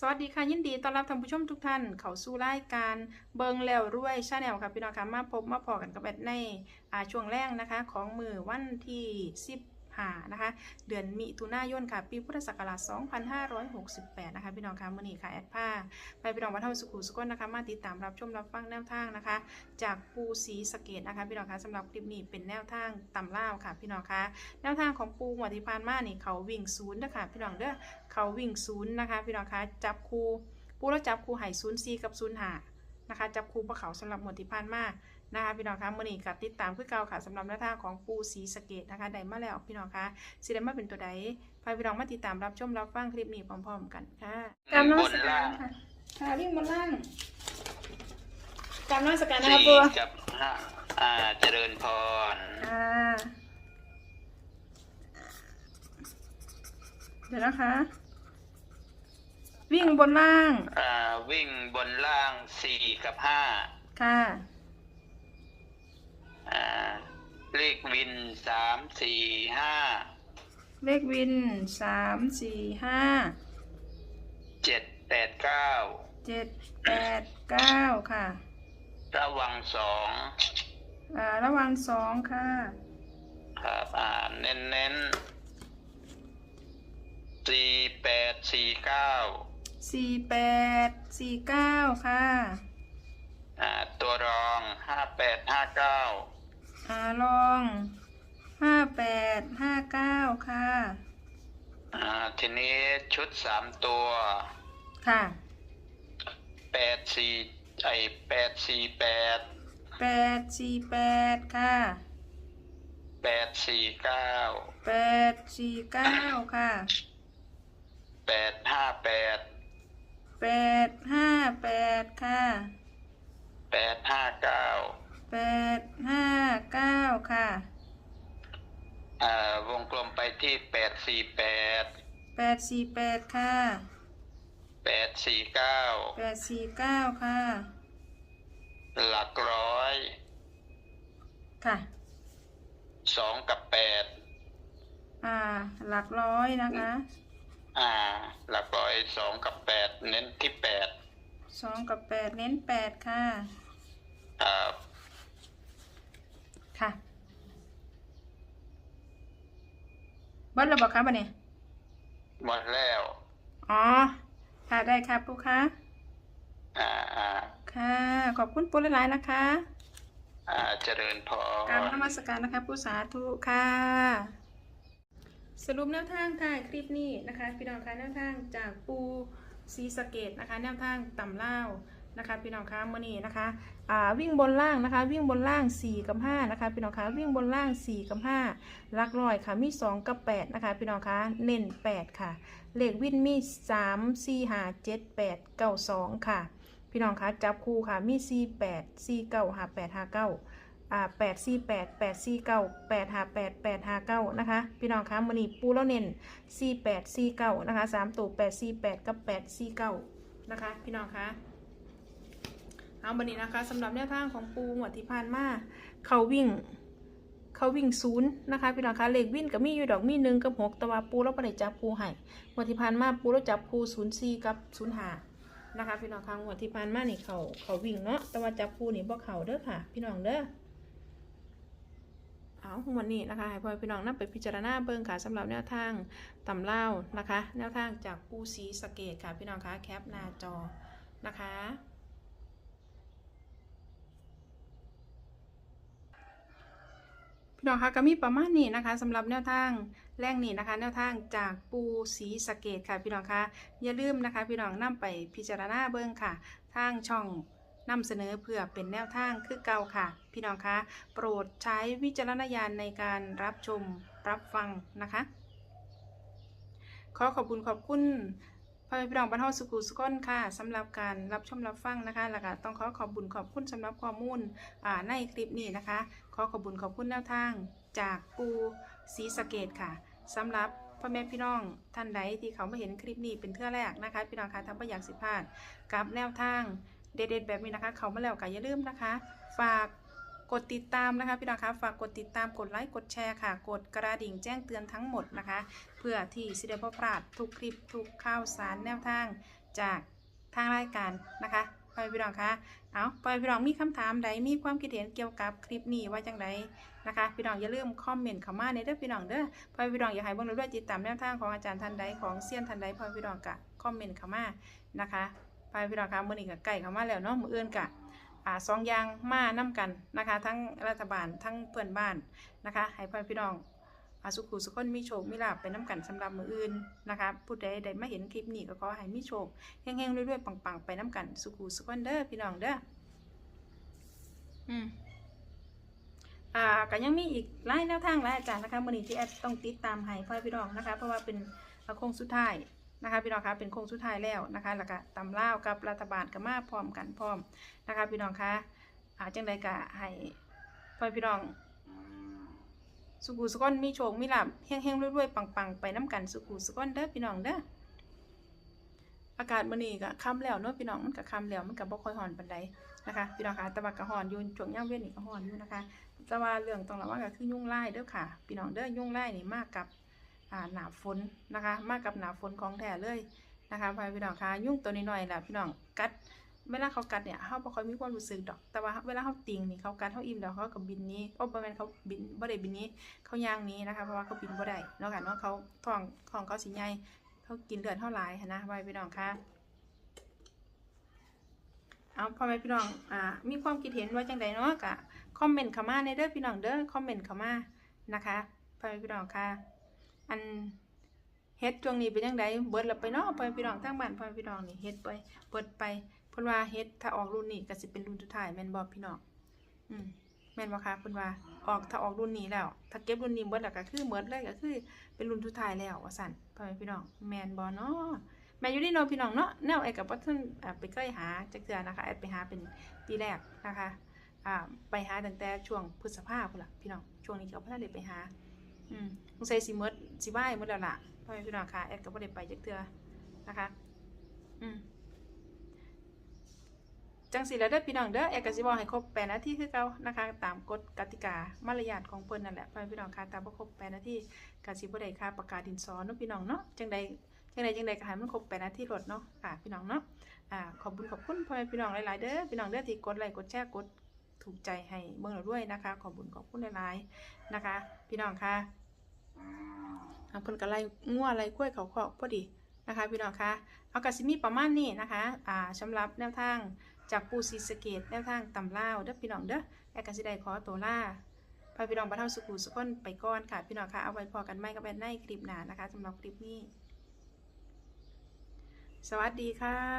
สวัสดีค่ะยินดีต้อนรับท่านผู้ชมทุกท่าน เข้าสู่รายการเบิงแล้วรวยชาแนลค่ะพี่น้องค่ะมาพบมาพอกันกับแอดในช่วงแรกนะคะ ของมือวันที่ 15นะคะ เดือนมิถุนายนค่ะ ปีพุทธศักราช 2568 นะคะ พี่น้องคะมื้อนี้ค่ะ แอดผ้าไปพี่น้องมาเท่าสุขุสุกนนะคะ มาติดตามรับชมรับฟังแนวทางนะคะ จากปูสีสะเกตนะคะ พี่น้องคะสำหรับคลิปนี้เป็นแนวทางตำล่าค่ะ พี่น้องคะ แนวทางของปูหัวทิพานมานี่เขาวิ่งศูนย์นะคะพี่น้องเด้อเขาวิ่งศูนย์นะคะ พี่น้องคะจับคูปูแล้วจับคูไห่ศูนย์ซีกับศูนย์หานะคะจับคู่ปะเขาสำหรับหมวดที่ผ่านมา นะคะพี่น้องคะมื่อนี้กับติดตามคือเก่าค่ะสำหรับแนวทางของปูสีสะเกตนะคะได้มาแล้วพี่น้องคะสิได้มาเป็นตัวใดพาพี่น้องมาติดตามรับชมรับฟังคลิปนี้พร้อมๆกันค่ะกรรมนมัสการค่ะค่ะวิ่งบนล่างกรรมนมัสการนะคะสี่ปูกับห้าอ่าเจริญพรอ่าเดี๋ยวนะคะ วิ่งบนล่างอ่าวิ่งบนล่างสี่กับห้าค่ะอ่า เลขวินสามสี่ห้าเลขวินสามสี่ห้าเจ็ดแปดเก้าเจ็ดแปดเก้าค่ะ ระวังสองอ่าระวังสองค่ะ ครับอ่าเน้นเน้นสี่แปดสี่เก้าสี่แปดสี่เก้าค่ะ อ่าตัวรองห้าแปดห้าเก้า อ่าลองห้าแปดห้าเก้าค่ะ อ่าทีนี้ชุดสามตัวค่ะแปดสี่ไอแปดสี่แปดแปดสี่แปดค่ะแปดสี่เก้าแปดสี่เก้าค่ะแปดห้าแปดแปดห้าแปดค่ะ แปดห้าเก้า แปดห้าเก้าค่ะ อ่าวงกลมไป ที่แปดสี่แปดแปดสี่แปดค่ะแปดสี่เก้าแปดสี่เก้าค่ะ หลักร้อยค่ะสองกับแปดอ่า หลักร้อยนะคะ อ่า หลักร้อยสองกับแปดเน้นที่แปดสองกับแปดเน้นแปดค่ะอ่าค่ะ เบิ้ลระบอกครับบันเนี่ยหมดแล้ว อ๋อ ค่ะได้ค่ะปุ๊ค่ะอ่าอ่าค่ะ ขอบคุณปุ๊หลายๆนะคะอ่าเจริญพกรารรนมัสการนะคะผู้สาธุค่ะ สรุปแนวทางค่ะคลิปนี้นะคะ พี่น้องคะแนวทางจากปูซีสะเกตนะคะ แนวทางต่ำเล่าว นะคะพี่น้องคะมื่อนี้นะคะอ่าวิ่งบนล่างนะคะ วิ่งบนล่าง 4 กับ 5 นะคะพี่น้องคะวิ่งบนล่าง 4 กับ 5ลักลอยค่ะมี 2 กับ 8 นะคะพี่น้องคะเน้น 8 ค่ะ เลขวิ่นมี 3 4 5 7 8 9 2 ค่ะ พี่น้องคะจับคู่ค่ะมี 4 8 4 9 5 8 5 9อ่าแปดสี่แปดแปดสี่เก้าแปดห้าแปดแปดห้าเก้านะคะ พี่น้องคะมันนี่ปูแล้วเน้นสี่แปดสี่เก้านะคะสามตัวแปดสี่แปดกับแปดสี่เก้านะคะ พี่น้องคะ เอาบันนี้นะคะสำหรับแนวทางของปูหมวดที่ผ่านมาเขาวิ่งเขาวิ่งศูนย์นะคะพี่น้องคะเลขวิ่งกับมีอยู่ดอกมีหนึ่งกับหกแต่ว่าปูแล้วประเดจับปูให้หมวดที่ผ่านมาปูแล้วจับปูศูนย์สี่กับศูนย์ห้านะคะพี่น้องคะหมวดที่ผ่านมานี่เขาเขาวิ่งเนาะแต่ว่าจับปูนี่บ่เขาเด้อค่ะ พี่น้องเด้อเอาวันนี้นะคะให้พ่อพี่น้องนำไปพิจารณาเบิ่งค่ะสำหรับแนวทางตำเล่านะคะ แนวทางจากปูสีสเกตค่ะพี่น้องคะแคปหน้าจอนะคะ พี่น้องคะก็มีประมาณนี้นะคะสำหรับแนวทางแรกนี้นะคะ แนวทางจากปูสีสะเกตค่ะ พี่น้องคะอย่าลืมนะคะ พี่น้องนำไปพิจารณาเบิ่งค่ะ ทางช่องนำเสนอเพื่อเป็นแนวทางคือเก่าค่ะ พี่น้องคะโปรดใช้วิจารณญาณในการรับชมรับฟังนะคะ ขอขอบคุณขอบคุณ พ่อแม่พี่น้องบรรเทาสุขุสุขนค่ะสำหรับการรับชมรับฟังนะคะแล้วก็ต้องขอขอบคุณขอบคุณสำหรับข้อมูลอ่าในคลิปนี้นะคะ ขอขอบคุณขอบคุณแนวทาง จากปูสีสะเกตค่ะสำหรับพ่อแม่พี่น้องท่านใดที่เขามาเห็นคลิปนี้เป็นเทื่อแรกนะคะ พี่น้องคะทำประอยากสิพลาดกับแนวทางเด็ดๆแบบนี้นะคะ เขามาแล้วก็อย่าลืมนะคะ ฝาก กดติดตามนะคะพี่น้องคะฝากกดติดตามกดไลค์กดแชร์ค่ะ กดกระดิ่งแจ้งเตือนทั้งหมดนะคะ เพื่อที่สิได้บ่พลาดทุกคลิปทุกข่าวสารแนวทางจากทางรายการนะคะพ่อแม่พี่น้องคะเอาพ่อแม่พี่น้องมีคำถามใดมีความคิดเห็นเกี่ยวกับคลิปนี้ว่าจังไดนะคะพี่น้องอย่าลืมคอมเมนต์เข้ามาในเด้อพี่น้องเด้อพ่อแม่พี่น้องอย่าให้เบิ่งเรื่อยติดตามแนวทางของอาจารย์ท่านใดของเซียนท่านใดพ่อแม่พี่น้องกะคอมเมนต์เข้ามานะคะพ่อแม่พี่น้องคะมื้อนี้ก็ใกล้เข้ามาแล้วเนาะมื้ออื่นกะ อ่าสองอย่างมานํกันนะคะ ทั้งรัฐบาลทั้งเพื่อนบ้านนะคะ ให้พ่อพี่น้องอาสุขุสุขคนมีโชคมีลาภไปน้ำกันสำหรับมืออื่นนะคะผู้ใดได้มาเห็นคลิปนี้ก็ขอให้มีโชคแห้งๆรวยๆปังๆ ไปน้ำกันสุขุสุขคนเด้อพี่น้องเด้ออืมอ่าก็ยังมีอีกหลายแนวทางหลายอาจารย์นะคะมือนี้ที่แอดต้องติดตามให้พ่อพี่น้องนะคะ เพราะว่าเป็นโค้งสุดท้าย นะคะพี่น้องคะเป็นโค้งสุดท้ายแล้วนะคะแล้วก็ตำล่ากับรัฐบาลก็มาพร้อมกันพร้อมนะคะพี่น้องคะอาจังใดก็ให้พ่อพี่น้อง สุกูสุกอนมีโชคมีลาบเฮงๆรวยๆปังๆ ไปน้ำกันสุกูสุกอนเด้อพี่น้องเด้ออากาศมื้อนี้ก็ค่ำแล้วเนาะพี่น้องมันก็ค่ำแล้วมันก็บ่ค่อยร้อนปานใดนะคะพี่น้องคะต่ว่าก็ร้อนอยู่ช่วงย่ามเว้นนี่ก็ร้อนอยู่นะคะแต่ว่าเรื่องต้องระวังก็คือยุ่งลายเด้อค่ะ พี่น้องเด้อยุ่งไลายนี่มากกับ หนาฝนนะคะ มากับหนาฝนของแท้เลยนะคะพี่น้องคะยุ่งตัวน้อยๆล่ะพี่น้องกัดเวลาเขากัดเนี่ยเขาบ่ค่อยมีความรู้สึกดอก แต่ว่าเวลาเขาติงนี่เขากัดเขาอิ่มแล้วเขาก็บินนี้โอ้ประมาณเขาบินบ่ได้บินนี้เขาย่างนี้นะคะ เพราะว่าเขาบินบ่ได้เนาะค่ะเนาเขาท้องท้องเขาสิใหญ่เขากินเลือดเท่าหลายหั้นะไว้พี่น้องค่ะเอาพ่อแม่พี่น้อง อ่า มีความคิดเห็นว่าจังใดเนาะกะ คอมเมนต์เข้ามาในเด้อพี่น้องเด้อ คอมเมนต์เข้ามานะคะ พ่อแม่พี่น้องค่ะ อันเฮ็ดช่วงนี้เป็นจังไดเบิดแล้วไปเนาะพ่อแม่พี่น้องทางบ้านพ่อพี่น้องนี่เฮ็ดไปเบิดไปเพิ่นว่าเฮ็ดถ้าออกรุ่นนี้ก็สิเป็นรุ่นสุดท้ายแม่นบ่พี่น้องอืมแม่นบ่คะเพิ่นว่าออกถ้าออกรุ่นนี้แล้ว ถ้าเก็บรุ่นนี้เบิดแล้วก็คือเบิดเลยก็คือ เป็นรุ่นสุดท้ายแล้วว่าซั่นพ่อพี่น้องแม่นบ่เนาะแม่นอยู่นี่เนาะพี่น้องเนาะแนวไอ้กับบ่ทันอ่าไปเคยหาจักเทื่อนะคะแอดไปหาเป็นปีแรกนะคะอ่าไปหาตั้งแต่ช่วงพฤษภาพุ่นล่ะพี่น้องช่วงนี้ก็บ่ทันได้ไปหา อืมสงสัยสิหมดสิบ่ายหมดแล้วล่ะพ่อแม่พี่น้องค่ะแอดก็บ่ได้ไปจักเทื่อนะคะ อืมจังสิแล้วเด้อพี่น้องเด้อเอกสิบอกให้ครบแปดนาทีคือเก่านะคะ ตามกฎกติกามารยาทของเพิ่นนั่นแหละพ่อแม่พี่น้องค่ะตามบ่ครบแปดนาทีก็สิบ่ได้ค่าประกาศดินสอเนาะพี่น้องเนาะจังใดจังใดจังใดก็ให้มันครบแปดนาทีโลดเนาะค่ะพี่น้องเนาะอ่าขอบคุณขอบคุณพ่อแม่พี่น้องหลายๆเด้อพี่น้องเด้อที่กดไลค์กดแชร์กด ถูกใจให้เบิ่งเราด้วยนะคะ ขอบคุณขอบคุณหลายๆนะคะ พี่น้องค่ะอ่าเพิ่นก็ไล่งัวไล่กล้วยเขาเคาะพอดีนะคะ พี่น้องค่ะเอาก็สิมีประมาณนี้นะคะอ่าสำหรับแนวทางจากปูซีสเกตแนวทางตำลาวเด้อพี่น้องเด้อแอกกสิได้ขอตัวล่าพาพี่น้องบรรเทาสุขุสุขนไปก่อนค่ะ พี่น้องค่ะเอาไว้พอกันไม่ก็เป็นในคลิปหนานะคะสำหรับคลิปนี้ สวัสดีค่ะ